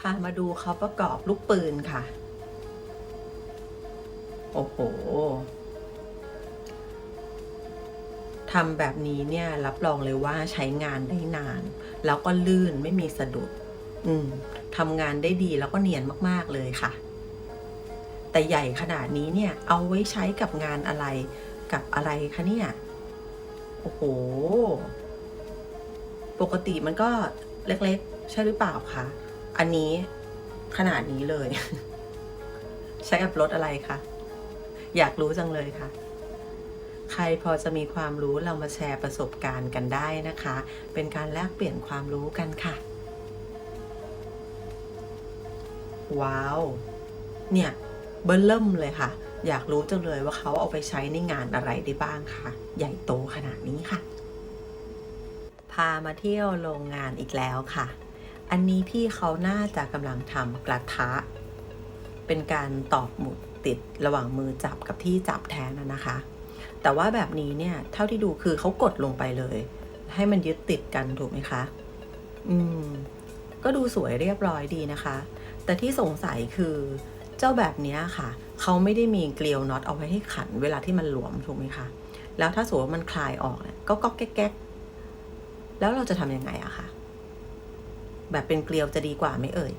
พามาดูเขาประกอบลูกปืนค่ะ โอ้โหทำแบบนี้เนี่ยรับรองเลยว่าใช้งานได้นาน แล้วก็ลื่นไม่มีสะดุด อืมทำงานได้ดีแล้วก็เนียนมาก ๆ เลยค่ะ แต่ใหญ่ขนาดนี้เนี่ยเอาไว้ใช้กับงานอะไรกับอะไรคะเนี่ย โอ้โห ปกติมันก็เล็กๆ ใช่หรือเปล่าคะ อันนี้ขนาดนี้เลย ใช้กับรถอะไรคะอยากรู้จังเลยค่ะ ใครพอจะมีความรู้เรามาแชร์ประสบการณ์กันได้นะคะ เป็นการแลกเปลี่ยนความรู้กันค่ะ ว้าว เนี่ยเบิ้ลเริ่มเลยค่ะ อยากรู้จังเลยว่าเขาเอาไปใช้ในงานอะไรได้บ้างค่ะ ใหญ่โตขนาดนี้ค่ะ พามาเที่ยวโรงงานอีกแล้วค่ะ อันนี้พี่เขาน่าจะกำลังทำกระทะ เป็นการตอกหมุดติดระหว่างมือจับกับที่จับแทนนะคะ แต่ว่าแบบนี้เนี่ยเท่าที่ดูคือเขากดลงไปเลย ให้มันยึดติดกันถูกไหมคะ อืม ก็ดูสวยเรียบร้อยดีนะคะ แต่ที่สงสัยคือเจ้าแบบนี้ค่ะ เขาไม่ได้มีเกลียวน็อตเอาไว้ให้ขันเวลาที่มันหลวมถูกไหมคะ แล้วถ้าสมมติว่ามันคลายออกเนี่ยก็ก็แก๊กแล้วเราจะทำยังไงอะคะ แบบเป็นเกลียวจะดีกว่าไหมเอ่ย